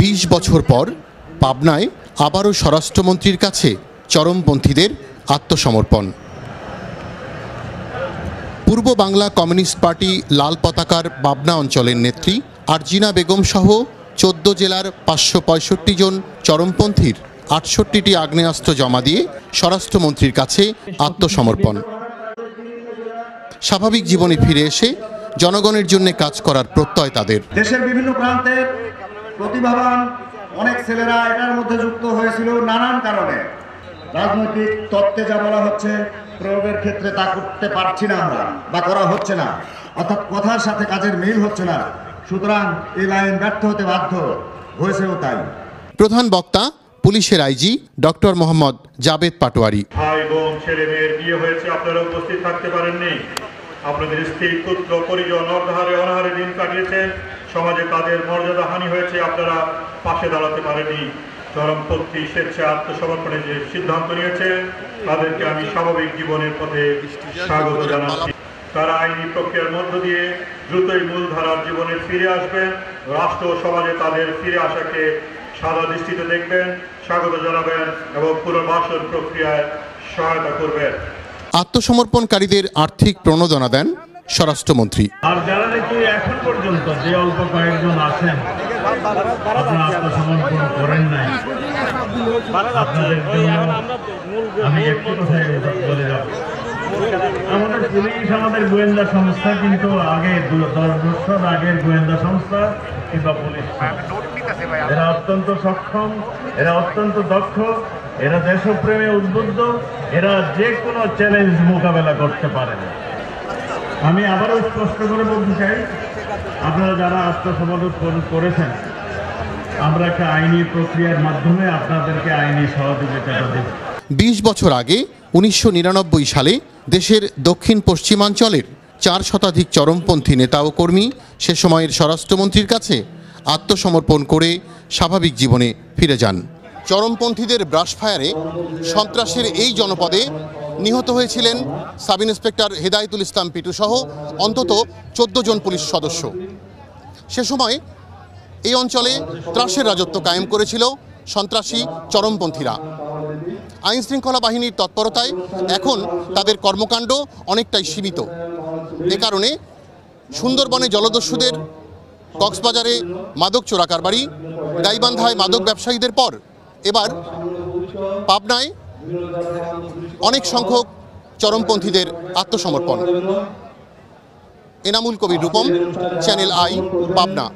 বিশ বছর পর পাবনায় আবারও স্বরাষ্ট্রমন্ত্রীর কাছে চরমপন্থীদের আত্মসমর্পণ। পূর্ব বাংলা কমিউনিস্ট পার্টি লাল পতাকার পাবনা অঞ্চলের নেত্রী আরজিনা বেগম সহ চোদ্দ জেলার পাঁচশো পঁয়ষট্টি জন চরমপন্থীর আটষট্টিটি আগ্নেয়াস্ত্র জমা দিয়ে স্বরাষ্ট্রমন্ত্রীর কাছে আত্মসমর্পণ। স্বাভাবিক জীবনে ফিরে এসে জনগণের জন্য কাজ করার প্রত্যয় তাদের। দেশের বিভিন্ন প্রান্তে প্রতিভাবান অনেক ছেলেরা এটার মধ্যে যুক্ত হয়েছিল নানান কারণে। রাজনৈতিক তত্ত্বে যা বলা হচ্ছে প্রয়োগের ক্ষেত্রে তা করতে পারছি না আমরা বা করা হচ্ছে না। অর্থাৎ কথার সাথে কাজের মিল হচ্ছে না। সুতরাং এই লাইন ব্যর্থ হতে বাধ্য হয়েছেও তাই। প্রধান বক্তা পুলিশের আইজি ডক্টর মোহাম্মদ জাবেদ পাটোয়ারি। ভাই বোন ছেলে মেয়ের বিয়ে হয়েছে আপনারা উপস্থিত থাকতে পারেননি। আপনাদের স্ত্রী, পুত্র, পরিজন অর্ধাহারে অনাহারে দিন কাটিয়েছেন। সমাজে তাদের মর্যাদা হানি হয়েছে, আপনারা পাশে দাঁড়াতে পারেননি। চরমপন্থী স্বেচ্ছা আত্মসমর্পণের যে সিদ্ধান্ত নিয়েছে তাদেরকে আমি স্বাভাবিক জীবনের পথে স্বাগত জানাচ্ছি। তারা আইনি প্রক্রিয়ার মধ্য দিয়ে দ্রুতই মূলধারার জীবনে ফিরে আসবেন। রাষ্ট্র ও সমাজে তাদের ফিরে আসাকে সাদা দৃষ্টিতে দেখবেন, স্বাগত জানাবেন এবং পুনর্বাসন প্রক্রিয়ায় সহায়তা করবেন। আত্মসমর্পণকারীদের আর্থিক প্রণোদনা দেন স্বরাষ্ট্রমন্ত্রী। আর যারা নাকি এখন পর্যন্ত যে অল্প কয়েকজন আছেন আত্মসমর্পণ করেন নাই। আমি একটি কথাই বলে যাব। আমাদের পুলিশ, আমাদের গোয়েন্দা সংস্থা কিন্তু আগে দশ বছর আগের গোয়েন্দা সংস্থা কিংবা পুলিশ। এরা অত্যন্ত সক্ষম, এরা অত্যন্ত দক্ষ এরা দেশপ্রেমে উদ্বুদ্ধ, এরা যে কোনো চ্যালেঞ্জ মোকাবেলা করতে পারেন আমি আবারও স্পষ্ট করে বলতে চাই, আপনারা যারা আত্মসমর্পণ করেছেন, আমরা একটা আইনি প্রক্রিয়ার মাধ্যমে আপনাদেরকে আইনি সহযোগিতাটা দেব বিশ বছর আগে উনিশশো নিরানব্বই সালে দেশের দক্ষিণ পশ্চিমাঞ্চলের চার শতাধিক চরমপন্থী নেতা ও কর্মী সে সময়ের স্বরাষ্ট্রমন্ত্রীর কাছে আত্মসমর্পণ করে স্বাভাবিক জীবনে ফিরে যান। চরমপন্থীদের ব্রাশফায়ারে সন্ত্রাসের এই জনপদে নিহত হয়েছিলেন সাব ইন্সপেক্টর হেদায়তুল ইসলাম পিটু সহ অন্তত চোদ্দ জন পুলিশ সদস্য। সে সময় এই অঞ্চলে ত্রাসের রাজত্ব কায়েম করেছিল সন্ত্রাসী চরমপন্থীরা। আইন শৃঙ্খলা বাহিনীর তৎপরতায় এখন তাদের কর্মকাণ্ড অনেকটাই সীমিত। এ কারণে সুন্দরবনে জলদস্যুদের কক্সবাজারে মাদক চোরাকারবারি গাইবান্ধায় মাদক ব্যবসায়ীদের পর এবার পাবনায় অনেক সংখ্যক চরমপন্থীদের আত্মসমর্পণ। Enamul Kabir Rupam channel I Pabna.